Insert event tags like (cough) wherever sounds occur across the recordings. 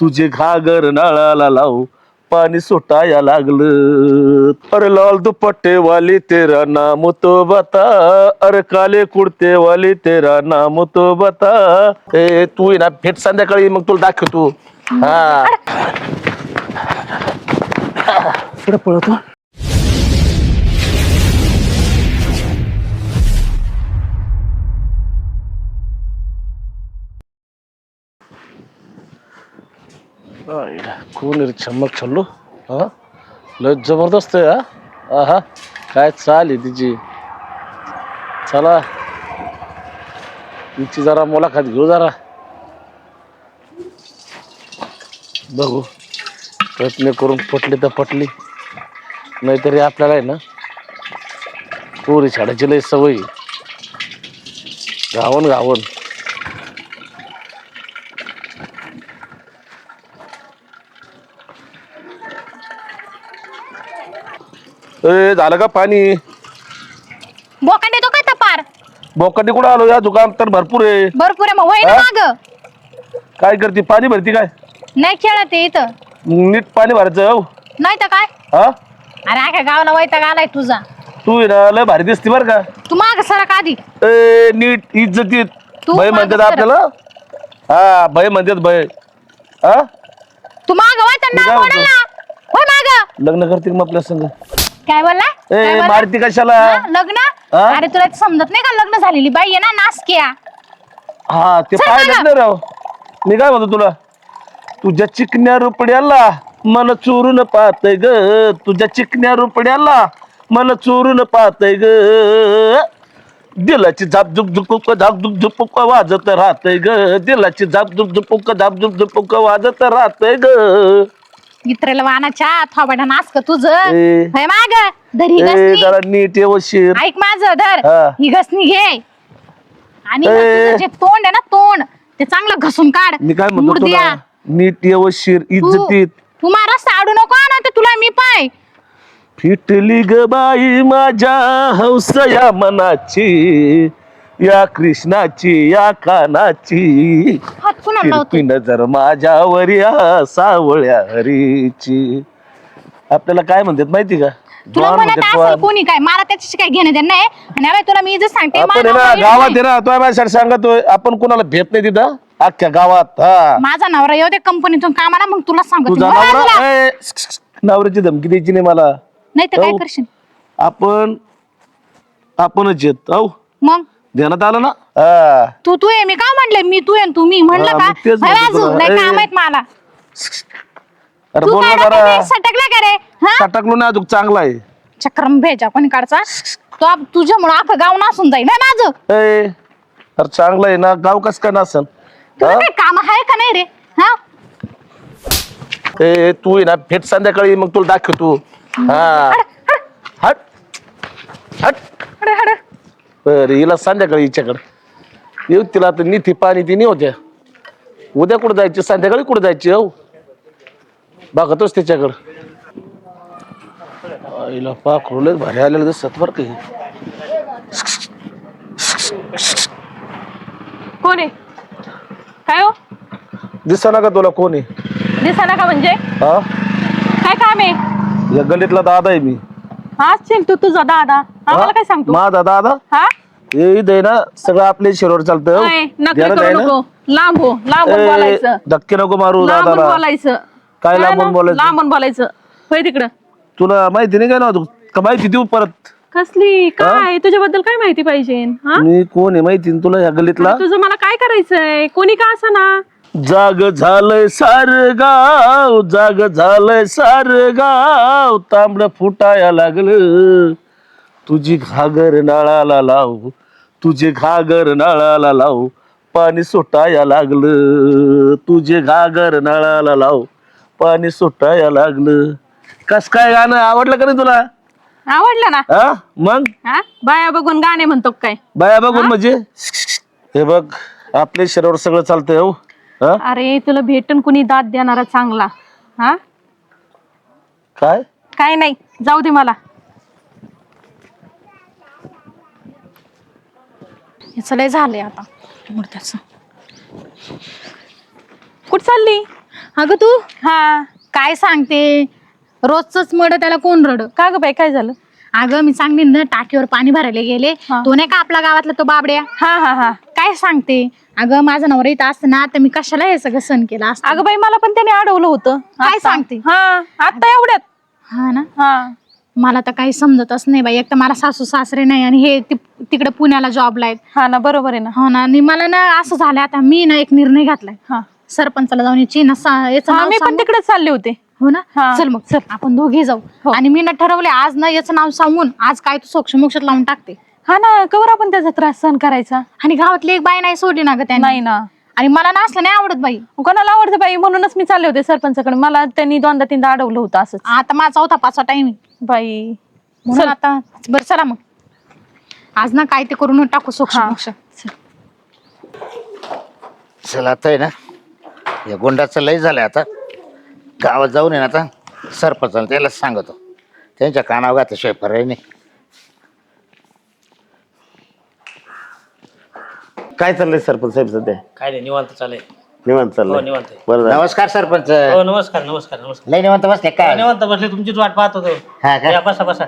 तुझे घागर नळाला लावू. पाणी सुटाया लागलं. अरे लाल दुपट्टे वाली तेरा नाम तो बता. अरे काले कुडते वाली तेरा नाम तो बता. ए तू ये ना भेट संध्याकाळी मग तुला दाखव तू हा. पुढे पळतो. कोण रे चमक छल्लो हा लय जबरदस्त आहे हा आहा काय चाल आहे तिची चला तिची जरा मुलाखत घेऊ जरा बघू प्रयत्न करून पटली तर पटली नाहीतरी आपल्याला आहे ना पोरी छाडायची लय सवय घावन गावन ए झालं का पाणी? बोकांड येतो का तपार बोकाटी कुठं आलो? या दुकान तर भरपूर आहे. भरपूर आहे. मग हा? काय करते? पाणी भरती काय? नाही खेळत आहे इथं. नीट पाणी भरायचं हो. नाही तर काय? हा? अरे आख्या गावाला वैताग आलाय तुझा. तू आहे ना लय भारी दिसते बर का. तू माग सरक आधी. ए नीट इज्जतीत. तू भय मागं म्हणतात. आपल्याला? हा भय म्हणतात भय. हा? तू माग मी नाव काय पडल माग. लग्न करते का मग आपल्या संग. काय बोलला? काय ए बोलला? मारती कशाला? हा, लग्न? हा? अरे तुला ते समजत नाही का लग्न झालेली? बाई आहे ना नासक्या. हा ते चल पाहिलं. नाही राव. मी काय म्हणतो तुला? तुझ्या चिकन्या रुपड्याला मन चोरून पाहतय ग. तुझ्या चिकन्या रुपड्याला मन चोरून पाहतय ग. दिलाची झापझुक झुपुक झापझुक झुपुक वाजत राहतय ग. दिलाची झापझुक झुपुक झापझुक झुपुक वाजत राहतय ग. इतरेला वानाच्या थोबाडा नासक तुझं. ए. होय माग. धरी ए जरा नीट व्यवस्थित ऐक माझं धर. हा. ही घसनी घे. आणि ना ए. तुझं जे तोंड आहे ना तोंड ते चांगलं घसून काढ. मी काय म्हणतो मुर्द्या. तुला? नीट तू इज्जतीत. तू मारा साडू नको ना तर तुला मी पाय. फिटली ग बाई माझ्या हौसया मनाची या कृष्णाची या कानाची. लावतो फिरती नजर माझ्यावर सावळ्या हरीची. आपल्याला काय म्हणतात माहिती का? तुला द्वार म्हणत म्हणतात असेल द्वार. कोणी काय? मला त्याच्याशी काय घेणं देणं नाही. आणि अरे तुला मी सांगते आपण आहे माझा ना नवरा गावात येत आहे ना तो माझ्या सांगतोय. आपण कोणाला भेट नाही तिथं अख्ख्या गावात हा. माझा नवरा येऊ दे कंपनीतून कामाला मग तुला सांगतो. तुझा बरं नवरा तुला? ए, नवऱ्याची धमकी द्यायची नाही मला. नाही तर काय हो. करशील? आपण आपणच येत हो मग? ध्यानात आलं ना? हा. तू तू आहे मी का म्हणले? मी तू आहे तू मी म्हणलं हा, का? मग तेच तुला. लय. काम आहेत मला. अरे तू बोल ना जरा डोक्यात सटकला का रे? हा? सटकलो ना अजून चांगला आहे. चक्रम भेजा कोणी काढचा तो आप- तुझ्यामुळं अख्खं गाव नासून जाईल ना माझं? ए, अरे चांगलं आहे ना. गाव कस काय नसन? तुला काय काम आहे का नाही रे? हा? ए तू आहे ना भेट संध्याकाळी मग तुला दाखवतो. हा. हट हट अरे अरे बरं हिला संध्याकाळी हिच्याकडे. येऊ तिला आता निधी पाणी ती नाही होत्या उद्या कुठं जायची? संध्याकाळी कुठं जायची हो? बघतोच त्याच्याकडं आईला पाखरूलच भारी आलेलं दिसत बरं काही कोण आहे? काय हो? दिसा का तुला कोण आहे. का म्हणजे? हा? काय काम आहे? या गल्लीतला दादा आहे मी. असशील तू तुझा दादा. आम्हाला काय सांगतो? माझा दादा? हा? हे इथं आहे ना सगळं आपल्या शिरोवर चालतं. ओय, नकल ध्यानात आहे करू ना? नको. लांब हो लांबून ए, बोलायचं. धक्के नको मारू लांबून दादाला. बोलायचं. काय लांबून ना? बोलायचं? लांबून बोलायचं. होय तिकडं. तुला माहिती नाही काय ना का माहिती देऊ परत? कसली? काय? तुझ्याबद्दल काय माहिती पाहिजे? हा? मी कोण आहे माहिती ना तुला या गल्लीतला? तुझं मला काय करायचंय? कोणी का असं ना जाग झालंय सार गाव जाग झालंय सार गाव तांबड फुटाया लागलं. तुझी घागर नळाला लाव तुझे घागर नळाला लाव पाणी सुटाया लागलं. तुझे घागर नळाला लाव पाणी सुटाया लागलं. कस काय गाणं आवडलं का नाही तुला? आवडलं ना? हा? मग? हा? बाया बघून गाणे म्हणतो काय? बाया बघून म्हणजे? हे बघ आपल्या शरीरावर सगळं चालतंय हो. हा? अरे तुला भेटून कुणी दात देणारा चांगला. हा? काय? काय नाही. जाऊ दे मला. याचं लय झालंय आता. मुर्द्याचं कुठं चालली? अगं तू? हा. काय सांगते? रोजच मड त्याला कोण रड? का ग बाई काय झालं? अगं मी चांगली ना टाकीवर पाणी भरायला गेले. हा. तो नाही का आपल्या गावातला तो बाबड्या? हा हा हा. काय सांगते? अगं माझा नवरा इथं असतं ना तर मी कशाला हे सगळं सण केलं असतं? अगं बाई मला पण त्याने अडवलं होतं. काय आता. सांगते? हा आता एवढ्यात. हा ना? हा. मला तर काही समजतच नाही बाई. एक तर मला सासू सासरे नाही आणि हे ति- तिकडे पुण्याला जॉबला आहेत. हा ना बरोबर आहे ना. हो ना आणि मला ना असं झालं आता मी ना एक निर्णय घातलाय. हा. सरपंचाला जाऊन याची ना सा- याचं हा नाव मी पण सांगू. तिकडेच चालले होते. हो ना? हा. चल मग चल आपण दोघे जाऊ. हो. आणि मी ना ठरवले आज ना याचं नाव सांगून आज काय तू सोक्ष मोक्षात लावून टाकते. हा ना कवर आपण त्याचा त्रास सहन करायचा? आणि गावातली एक बाई नाही सोडली ना ग त्याने? नाही ना. आणि मला ना असलं नाही आवडत बाई. कोणाला आवडतं बाई? म्हणूनच मी चालले होते सरपंचाकडे. मला त्यांनी दोनदा तीनदा अडवलं होतं असंच. आता माझा चौथा पाचवा टाइम बाई. म्हणून आता बरं चला मग. आज ना काय ते करून टाकू हा. चला. आता आहे ना. या गुंडाचं लय झालंय आता. गावात जाऊन आहे ना आता सरपंचाला त्याला सांगतो. त्यांच्या कानावर घातल्याशिवाय पर्याय नाही काय चाललंय सरपंच साहेब सध्या? काय नाही निवांत चालेल निवांत हो चाललंय. निवांत आहे. बरं झालं. नमस्कार सरपंच. हो नमस्कार नमस्कार नमस्कार. लय निवंत बसले काय निवांत बसले तुमचीच वाट पाहत होतो. हा का? या, बसा बसा.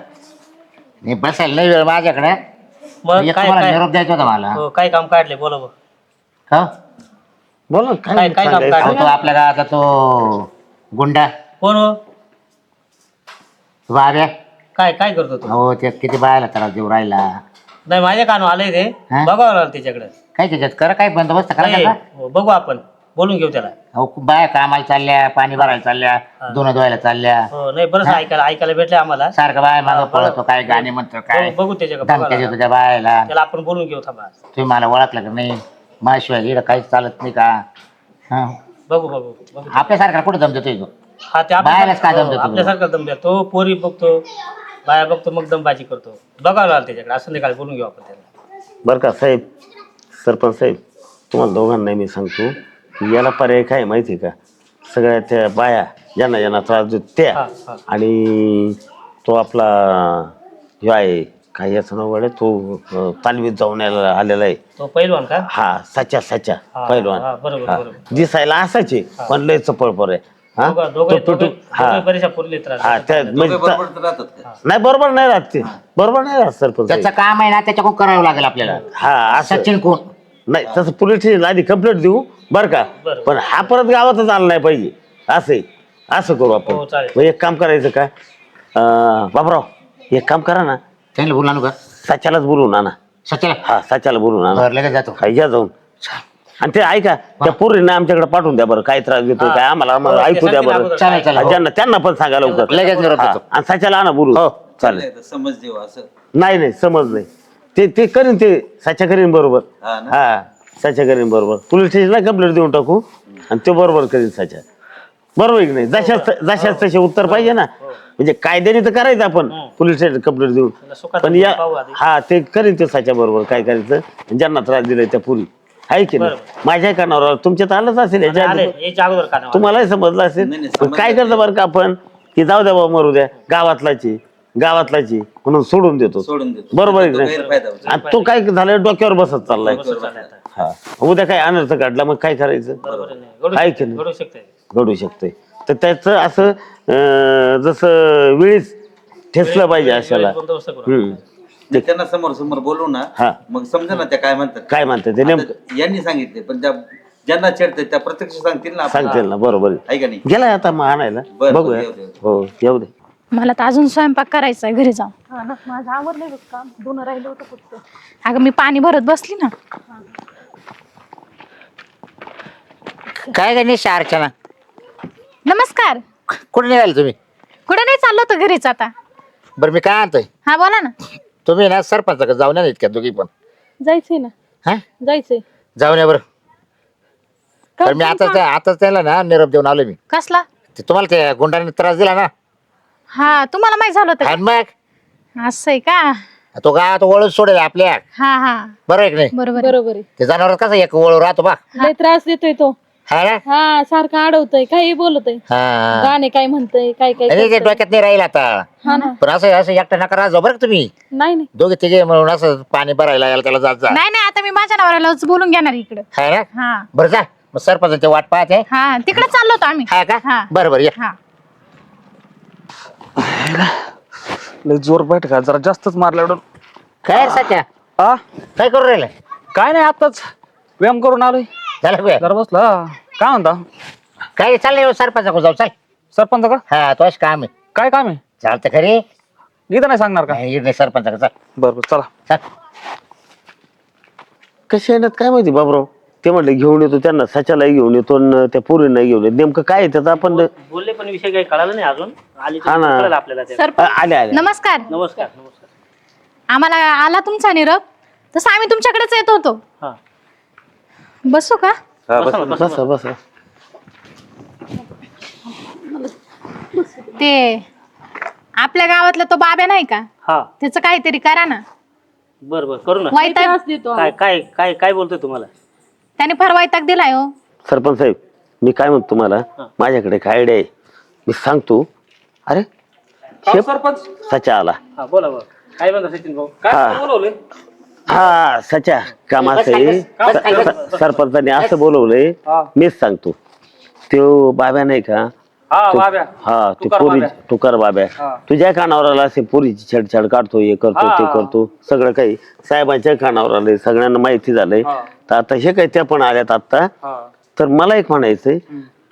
मी बसायला नाही वेळ माझ्याकडे. मग एक काय तुम्हाला काय? निरोप द्यायचा होता मला. हो, काय काम काढले? बोला बघ हो? बोला ना, काय- काय काय काम सांगायचं? अहो, काढलं? तो आपल्या गावाचा तो गुंडा. कोण हो? बाब्या काय काय करतो तू? हो ते किती बायाला त्रास देऊ राहिला. नाही माझ्या कान आलंय ते. हा? बघावं लागलं त्याच्याकडे. काय त्याच्यात? करा काय बंदोबस्त करा नाही, त्याचा? हो, बघू आपण. बोलून घेऊ त्याला. अहो खूप बाया कामाला चालल्या पाणी भरायला चालल्या दोन धुवायला चालल्या. हो नाही बरंच ऐकायला ऐकायला भेटले आम्हाला. सारखं बाय मागं हा, पळतो. काय गाणे म्हणतो काय? बघू- बघू त्याच्याकडे धमक्या बघावं देतो लागलं. त्या बायाला. त्याला आपण बोलून घेऊ थांबा. तुम्ही मला ओळखलं का नाही? माझ्याशिवाय इकडं काहीच चालत नाही का? हा? बघू बघू बघू. आपल्यासारखा कुठं दम देतोय तो? हा ते आपल्यासारखं बायालाच काय दम हो, देतो? आपल्यासारखा दम द्या तो पोरी बघतो बाया बघतो मग दमबाजी करतो. बघावं लागलं त्याच्याकडे. असं नाही काय बोलून घेऊ आपण त्याला. बरं का साहेब? सरपंच साहेब तुम्हाला दोघांना मी सांगतो की याला पर्याय काय माहिती आहे का? सगळ्या त्या बाया ज्यांना ज्यांना त्रास देत त्या. आणि तो आपला ह्यो आहे काय याचं नाव गड्या तो अं, तालमीत जाऊन यायला आलेला आहे. तो पैलवान का? हा सच्या सच्या हा, पहिलवान हा, बरोबर, हा. बरोबर. दिसायला असायचे पण लय चपळ पर आहे. हा? दोघं- तो दोघं- पिटू- दोघं- हा. दोघं बरेचशा पुरले त्रास हा त्या म्हणजे त- नाही बरोबर नाही राहत ते. बरोबर नाही राहत सरपंच त्याचं काम आहे ना त्याच्याकडून करावं लागेल आपल्याला. हा असं. सचिन कोण? नाही तसं पोलीस स्टेशन आधी कंप्लेंट देऊ बरं का? बरं. पण हा परत गावातच आला नाही पाहिजे. असं असं करू आपण. हो, चालेल. मग एक काम करायचं का? अं, बाबराव एक काम करा ना. त्यांना बोलू आणू का साच्यालाच बोलून आणा सचिन हा साच्याला बोलून आणा बरं लगेच जातो. काय घ्या जाऊन. आणि ते ऐका त्या पोरींना आमच्याकडे पाठवून द्या बरं काय त्रास देतो काय आम्हाला आम्हाला हो, ऐकू द्या बरं. अगोदर. चालेल चालेल. हो. ज्यांना त्यांना पण सांगा लवकर. लगेच हा, आणि साच्याला आणा बोलू चालेल. समज देऊ असं. नाही नाही समज नाही. ते ते करीन ते साच्या करीन बरोबर. हा ना? हा साच्या करीन बरोबर. पोलीस स्टेशनला कंप्लेंट देऊन टाकू. आणि ते बरोबर करीन साच्या. बरोबर की नाही? जशाच जशाच तसे उत्तर पाहिजे ना. म्हणजे कायद्याने तर करायचं आपण. पोलीस स्टेशन कंप्लेंट देऊन. सुखात पण या पाहू आधी. हा ते करीन ते साच्या बरोबर काय करायचं. ज्यांना त्रास दिलाय त्या पुरी. आहे की नाही. माझ्या कानावर तुमच्यात आलंच असेल याच्या आले आधी. याच्या अगोदर का तुम्हालाही समजलं असेल. नाही, पण काय समजलं. करतं बरं का आपण? की जाऊ द्या बाबा मरू द्या. गावातलाची. गावातलाची म्हणून सोडून देतो सोडून देतो बरोबर आहे तो की नाही? गैरफायदा होतो. आणि तो काय झालं डोक्यावर बसत चाललाय. बरोबर हा. उद्या काय अनर्थ काढला मग काय करायचं? आहे. आहे की नाही? घडू शकते घडू शकतंय. तर त्याचं असं अं, जसं वेळीच ठेसलं पाहिजे अशाला. बंदोबस्त करू हम्म. मी त्यांना समोर समोर बोलू ना हा. मग समजा ना त्या काय म्हणतात. काय म्हणते ते नेमकं? आता यांनी सांगितले पण त्या ज्यांना छेडतात त्या प्रत्यक्ष सांगतील ना. सांगतील ना बरोबर आहे. आहे का नाही? गेलाय आता मग आणायला. बरं, बघूया. येऊ दे, येऊ हो येऊ दे. मला तर अजून स्वयंपाक करायचा आहे घरी जाऊन. हा ना माझं आवडलंय बघ काम. दोन राहिलं होतं फक्त. अगं मी पाणी भरत बसली ना. काय काय नाही अर्चना? नमस्कार. कुठे निघाले तुम्ही? कुठे नाही चाललो होतं घरीच आता. बरं मी काय आणतोय? हा बोला ना. तुम्ही ना सरपंचाकडे जाऊन या ना इतक्या दोघी पण? जायचंय ना. हा? जायचंय. जाऊन या बरं. तर मी आता आताच त्याला ना निरोप देऊन आलो मी. कसला? ते तुम्हाला त्या गुंडाने त्रास दिला ना. हा तुम्हाला माहीत झालं होतं आणि मग. का? असं आहे का? तो गावात वळून सोडेल आपल्या. हा हा. बरोबर आहे की नाही? बरोबर आहे. बरोबर आहे. ते जनावर कसं एक वळू राहतो बा. लय त्रास देतोय तो. हा ना? हा सारखा अडवतोय काही बोलतोय. हा. गाणे काय म्हणतय काय काय आणि ते करतंय. डोक्यात नाही राहील आता. हा ना. पण असं असं एकटा नका राहा बरं का तुम्ही? नाही नाही. दोघे तिघे म्हणून असं पाणी भरायला यायला त्याला जात जा. नाही नाही आता मी माझ्या नवऱ्यालाच बोलून घेणार इकडं. है ना? हा. बरं जा. मग सरपंचाची वाट पाहते. हा तिकडे चाललो होतो आम्ही. हा का? हा. बरं बरं या. हा. लय जोर बैठ का जरा जास्तच मारल्या एवढं. काय रे सध्या हा काय करू राहिलं काय नाही आताच व्यायाम करून आलोय. झालं बे जरा बसला. काय म्हणता? काय चाललंय सरपंचा जाऊ चाल. सरपंच का हा तोच काम आहे. काय काम आहे? चालतं खरी. इथं नाही सांगणार का? नाही सरपंचा चाल. बरं बरं चला. चाल. कसे येण्यात काय माहिती बाबराव? ते म्हटलं घेऊन येतो त्यांना सच्यालाही घेऊन येतो आणि त्या पोरींना घेऊन येतो. नेमकं काय आहे त्याचं? आपण बोलले पण विषय काही कळाला नाही अजून. आली हा ना. कळलं आपल्याला ते. सर आले आले. नमस्कार. नमस्कार नमस्कार. आम्हाला आला तुमचा निरोप? तसं आम्ही तुमच्याकडेच येत होतो. हा. बसू का? हा, बसा, बसा बसा. बसा बसा. ते आपल्या गावातला तो बाब्या नाही का? हा. त्याचं काहीतरी करा ना. बर बर. करू ना. काय काय काय बोलतोय तुम्हाला? त्याने फार वैताग दिलाय हो. सरपंच साहेब मी काय म्हणतो तुम्हाला? माझ्याकडे काय आयडिया आहे. मी सांगतो. अरे शेप सरपंच. सचा आला. हा बोला बोला. काय म्हणता सचिन भाऊ? हा. बोलवले हा सचा काम असं आहे. स- स- सरपंचाने असं बोलवलंय. हा. मीच सांगतो. तो बाब्या नाही का हा बाब्या. हा ते तुकार पोरी बाब्या. तुकार बाब्या. हा. तुझ्या कानावर आला असे पोरीची छेडछाड काढतो हे करतो हा. ते करतो. सगळं काही साहेबांच्या कानावर आलंय सगळ्यांना माहिती झालंय. हा. तर आता हे काही त्या पण आल्यात आता हा. तर मला एक म्हणायचंय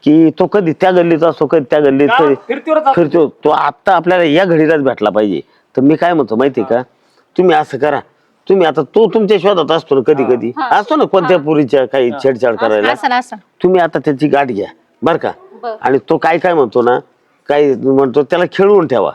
की तो कधी त्या गल्लीत असो कधी त्या गल्लीत फिरतीवरच असतो. फिरतो तो आता आपल्याला या घडीलाच भेटला पाहिजे. तर मी काय म्हणतो माहितीये का? तुम्ही असं करा. तुम्ही आता तो तुमच्या शोधात असतो ना कधी कधी. असतो ना कोणत्या पुरीच्या काही छेडछाड करायला? असं असं. तुम्ही आता त्याची गाठ घ्या. बर का? आणि तो काय काय म्हणतो ना काय म्हणतो त्याला खेळवून ठेवा.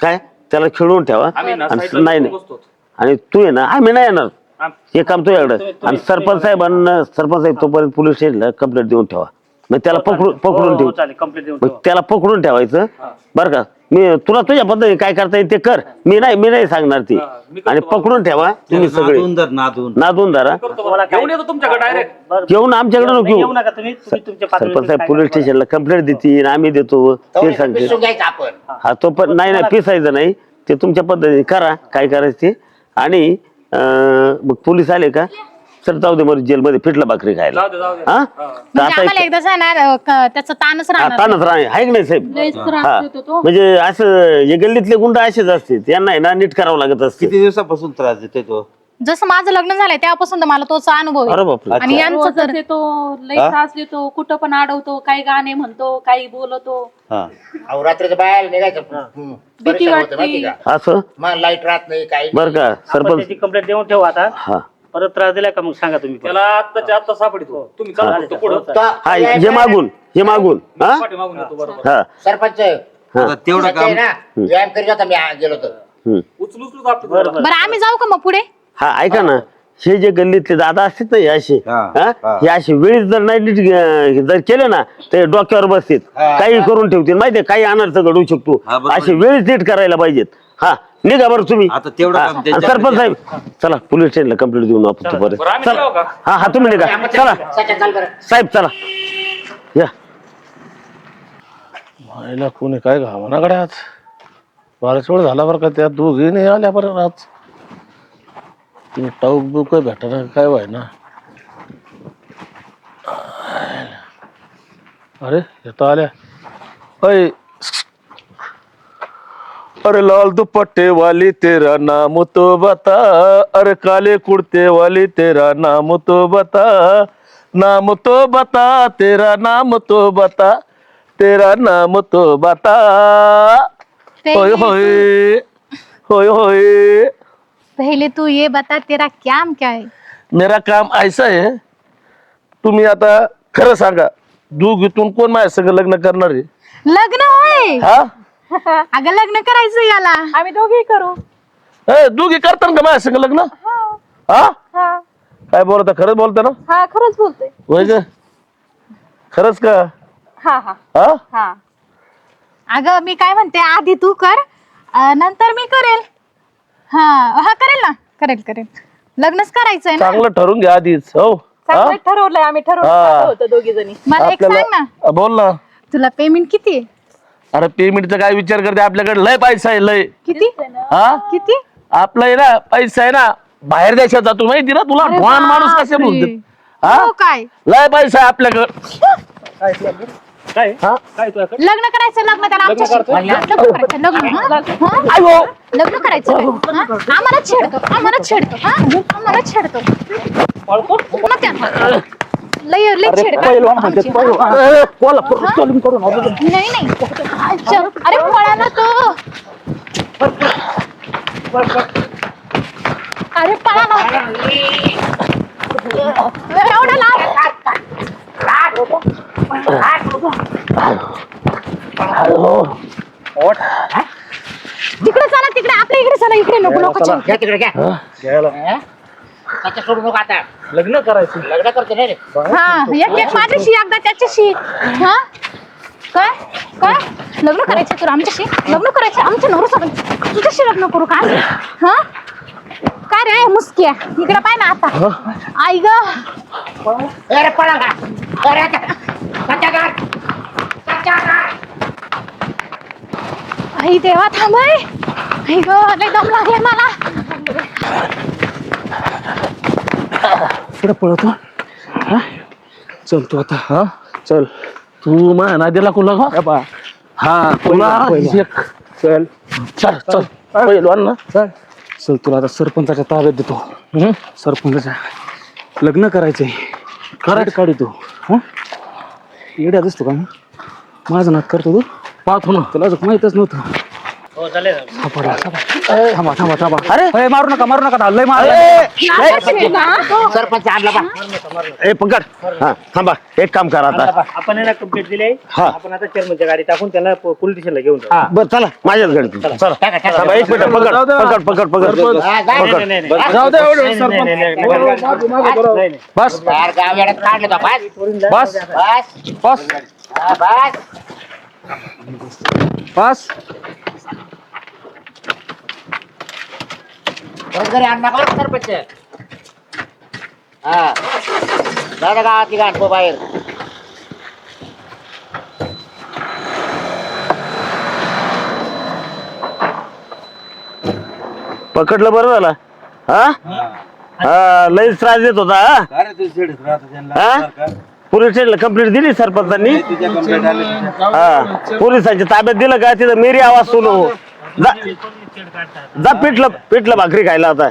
काय? त्याला खेळवून ठेवा. आम्ही ना आणि साईडला नाही नाही. बसतो. आणि तू आहे ना आम्ही नाही येणार. आम- हे काम तुझ्याकडे. आणि सरपंच साहेबांना सरपंच साहेब तोपर्यंत पोलीस स्टेशनला कंप्लेंट देऊन ठेवा. मग त्याला पकडून पकडून हो, ठेव. चालेल. कंप्लीट देऊन मग ठेवा. त्याला पकडून ठेवायचं. बर का? मी तुला तुझ्या पद्धतीने काय करता येईल ते कर. मी नाही मी नाही सांगणार ती. मी करतो आणि पकडून ठेवा तुम्ही सगळे. नादून धर नादून. नादून धरा. तुम्हाला काय- घेऊन येतो तुमच्याकडे डायरेक्ट बरं, येऊन आमच्याकडे नको. नाही, येऊ येऊ नका तुम्ही. तुम्ही तुमच्या सरपंच साहेब काय पोलीस. स्टेशनला कंप्लेंट देतील आम्ही देतो. ते सांगते. पिसून घ्यायचं आपण. हा. तो पण नाही नाही पिसायचं नाही. ते तुमच्या पद्धतीने करा. काय करायचं ते. आणि अं, मग पोलीस आले का? सर जाऊ दे मग जेलमध्ये पिठलं भाकरी खायला. जाऊ दे जाऊ दे. हा? तर म्हणजे आता आम्हाला एक- एकदा जाणार अं, क- त्याचा ताणच हा, राहणार. तानच राहणे आहे की नाही साहेब? लयच त्रास हा. देतो तो. म्हणजे असं हे गल्लीतले गुंड असेच असते. त्यांना आहे ना नीट करावं लागत असते. किती दिवसापासून त्रास देतोय तो? जसं माझं लग्न झालंय तेव्हापासून तर मला तोच अनुभव अरे आहे बापरे आणि यांचं रोजच तर येतो लई हा? त्रास देतो कुठं पण अडवतो काही गाणे म्हणतो काही बोलतो. हा. अहो रात्रीचं बाहेर निघायचं हम्म. परेशान होतं माहिती का? असं? मग लाइट राहत नाही काही बर का सरपंच कंप्लेंट देऊन ठेवा आता. हा. परत त्रास दिला का मग सांगा तुम्ही त्याला आत्ताच्या आत्ता सापडितो तुम्ही चला फक्त पुढं. तो- हा हे मागून हे मागून हा? पाठीमागून येतो बरोबर. हा. सरपंच आता तेवढं सच्चाई काम ना? व्यायाम करीत होता मी आ- गेलो तर हम्म. उचलू उचलूच आपलं बरं आम्ही जाऊ का मग पुढे? हा ऐका ना. हे. जे गल्लीतले दादा असतात ना हे असे हा, हा? हा. हे असे वेळीच जर नाही नीट अं, जर केले ना ते डोक्यावर बसतील. काही करून ठेवतील माहितीये? काही अनर्थ घडू शकतो. हा, बरोबर. असे वेळीच नीट करायला पाहिजेत. हा निघा बरं तुम्ही. आता तेवढं हा, काम आणि त्यांच्या- सरपंच साहेब चला पोलीस स्टेशनला कंप्लेंट देऊन आपण बरं. तोपर्यंत आम्ही चला. जाऊ का? हा हा तुम्ही निघा. चला. बरं साहेब चला. या. व्हायला कोणी काय घावनाकडे आज? बराच वेळ झाला बरं का त्या दोघी नाही आल्या बरं आज. तुम्ही टाऊक बुक भेटणार काय व्हाय ना? अरे येता आल्या. अय अरे लाल दुपट्टे वाली तेरा नाम तो बता। अरे काले कुर्ते वाली तेरा नाम तो बता। नाम तो बता तेरा नाम तो बता तेरा नाम तो बता। होय होय होय होय पहले तू ये बता तेरा काम क्या है? मेरा काम ऐसा है तुम्ही आता खरं सांगा दोघीतून कोण माझ्या संग लग्न करणार आहे? लग्न होय? हा? (laughs) अगं लग्न करायचं याला. आम्ही दोघेही करू. ए, दोघी करतात का माझ्या संग लग्न? हा. हा? काय बोलता खरंच बोलता ना? हा खरंच बोलतोय. होय खरंच का? हा हा. हा? हा. अगं मी काय म्हणते आधी तू कर अं, नंतर मी करेल. हा हा करेल ना? करेल करेल. लग्नच करायचंय ना? चांगलं ठरून घ्या आधीच हो. हा? चांगलं ठरवलंय आम्ही ठरवलं हा. होतं दोघी जणी मला एक सांग ना? बोल ना. तुला पेमेंट किती आहे? अरे पेमेंटचा काय विचार करते? आपल्याकडे लय पैसा आहे लय. किती? हा? किती? आपलं आहे ना पैसा आहे ना बाहेर देशात जातो माहिती ना तुला? ढोण माणूस कसे. बोलते हा? हो काय? लय पैसा आहे आपल्याकडं. काय हा? काय तुझ्याकडे? लग्न करायचं लग्न त्याला आमच्याशी. लग्न करायचं लग्न. हा? हा? आयो लग्न करायचं काय? हा? आम्हाला छेडतो आम्हाला छेडतो हा? आम्हाला छेडतो. मग काय? लय लय छेड आमची, हा? ए, कोल्हापूर चलून करून आलो. नाही नाही. अच्छा. अरे पळा ना तो. अरे पळा ना एवढं लांब. तिकडे चला तिकडे. आपल्या इकडे चला इकडे. नको नको छेड. घ्या तिकडे घ्या. घ्यायला. त्याच्या सोडू नको आता. लग्न करायचं. लग्न करते नाही रे. हा एक एक माझ्याशी एकदा त्याच्याशी. हा? काय? काय? लग्न करायचं तुला आमच्याशी? लग्न करायचं? आमच्या नवरा सोबत तुझ्याशी लग्न करू का? हा? काय रे मुसक्या इकडे पाय ना आता. आई ग. अरे पळा का? अरे आता. सध्या कर. आई देवा थांबाय आई. ग लय दम लागले मला. पुढे पळतो. हा? चल तू आता हा? चल. तू माझ्या नादीला कुला का हा तुला एक. चल. चल चल. पहिलवान ना. चल. चल तुला आता सरपंचाच्या ताब्यात देतो. हम्म? सरपंचाच्या लग्न करायचंय. कराट काढी तू. हा? येड्या दिसतो का माझं नात करतो तू? पाहतो ना. तुला अजून माहितच नव्हतं. सापडला सापडला. थांबा थांबा थांबा. अरे मारू नका मारू नका लय मार सरपंच आणला बा. ए पकड हा थांबा एक काम करा आता. आपण याला कंप्लीट दिली. आहे हा. आपण आता चेअरमनच्या गाडी टाकून त्याला पोलीस स्टेशनला घेऊन जाऊ. बर चला माझ्याच गाडी चला. टाका, टाका. थांबा, एक मिनिट पकड पकड पकड पकड हा, जा. नाही, नाही, नाही. जाऊ दे एवढं नाही, नाही, नाही, नाही, नाही, नाही, नाही. बस. बाहेर गाव येड्यात काढलं तो बस. बस. बस. बस. हा, बस. बस. घरी आण नका बरं सरपंच? हा. दादा गावातली गाठ पो बाहेर. पकडलं बरं झालं. हा? हा. लईच त्रास देत होता हा? काय रे तुझी छेडत राहतो त्यांना? हा? सरकार? पोलीस स्टेशनला कंप्लेंट दिली सरपंचांनी? तुझ्या कंप्लेंट आली तुझ्या. हा. पोलिसांच्या ताब्यात दिलं का? तिथं मेरी आवाज सुरू. जा. जा पिठलं पिठलं भाकरी खायला आता.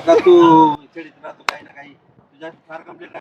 तू छेडीत काही ना काही. तुझ्या फार कंप्लेंट